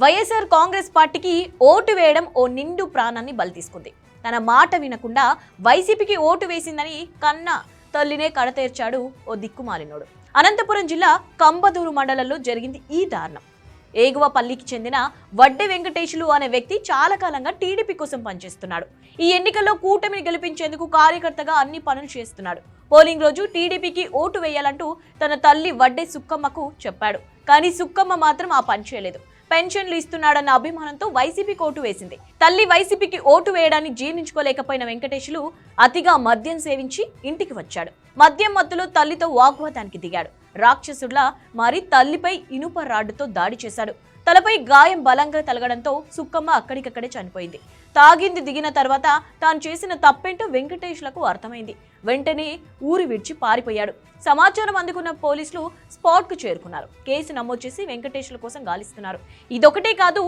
వైఎస్ఆర్ కాంగ్రెస్ పార్టీకి ఓటు వేయడం ఓ నిండు ప్రాణాన్ని బలి తీసుకుంది తన మాట వినకుండా వైసీపీకి ఓటు వేసిందని కన్న తల్లినే కడతేర్చాడు ఓ దిక్కుమాలినోడు. అనంతపురం జిల్లా కంబదూరు మండలంలో జరిగింది ఈ దారుణం. ఏగువపల్లికి చెందిన వడ్డే వెంకటేశులు అనే వ్యక్తి చాలా కాలంగా టీడీపీ కోసం పనిచేస్తున్నాడు. ఈ ఎన్నికల్లో కూటమిని గెలిపించేందుకు కార్యకర్తగా అన్ని పనులు చేస్తున్నాడు. పోలింగ్ రోజు టీడీపీకి ఓటు వేయాలంటూ తన తల్లి వడ్డే సుక్కమ్మకు చెప్పాడు. కానీ సుక్కమ్మ మాత్రం ఆ పని చేయలేదు. పెన్షన్లు ఇస్తున్నాడన్న అభిమానంతో వైసీపీకి ఓటు వేసింది. తల్లి వైసీపీకి ఓటు వేయడాన్ని జీర్ణించుకోలేకపోయిన వెంకటేశులు అతిగా మద్యం సేవించి ఇంటికి వచ్చాడు. మద్యం మత్తులో తల్లితో వాగ్వాదానికి దిగాడు. రాక్షసుడిలా మారి తల్లిపై ఇనుప రాడ్డుతో దాడి చేశాడు. తలపై గాయం బలంగా తలగడంతో సుక్కమ్మ అక్కడికక్కడే చనిపోయింది. తాగింది దిగిన తర్వాత తాను చేసిన తప్పేంటో వెంకటేష్లకు అర్థమైంది. వెంటనే ఊరి విడిచి పారిపోయాడు. సమాచారం అందుకున్న పోలీసులు స్పాట్కు చేరుకున్నారు. కేసు నమోదు చేసి వెంకటేష్ల కోసం గాలిస్తున్నారు. ఇదొకటే కాదు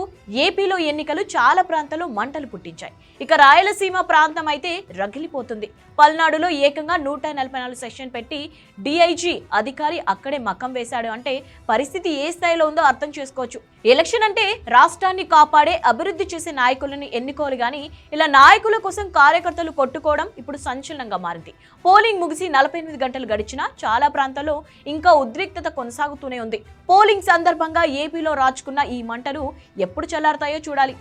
ఏపీలో ఎన్నికలు చాలా ప్రాంతాల్లో మంటలు పుట్టించాయి. ఇక రాయలసీమ ప్రాంతం అయితే రగిలిపోతుంది. పల్నాడులో ఏకంగా నూట నలభై నాలుగు సెషన్ పెట్టి డిఐజీ అధికారి అక్కడే మకం వేశాడు. అంటే పరిస్థితి ఏ స్థాయిలో ఉందో అర్థం చేసుకోవచ్చు. ఎలక్షన్ అంటే రాష్ట్రాన్ని కాపాడే అభివృద్ధి చేసే నాయకులను ఎన్నుకోవాలి కానీ ఇలా నాయకుల కోసం కార్యకర్తలు కొట్టుకోవడం ఇప్పుడు సంచలనంగా మారింది. పోలింగ్ ముగిసి నలభై ఎనిమిది గంటలు గడిచినా చాలా ప్రాంతాల్లో ఇంకా ఉద్రిక్తత కొనసాగుతూనే ఉంది. పోలింగ్ సందర్భంగా ఏపీలో రాచుకున్న ఈ మంటలు ఎప్పుడు చల్లారుతాయో చూడాలి.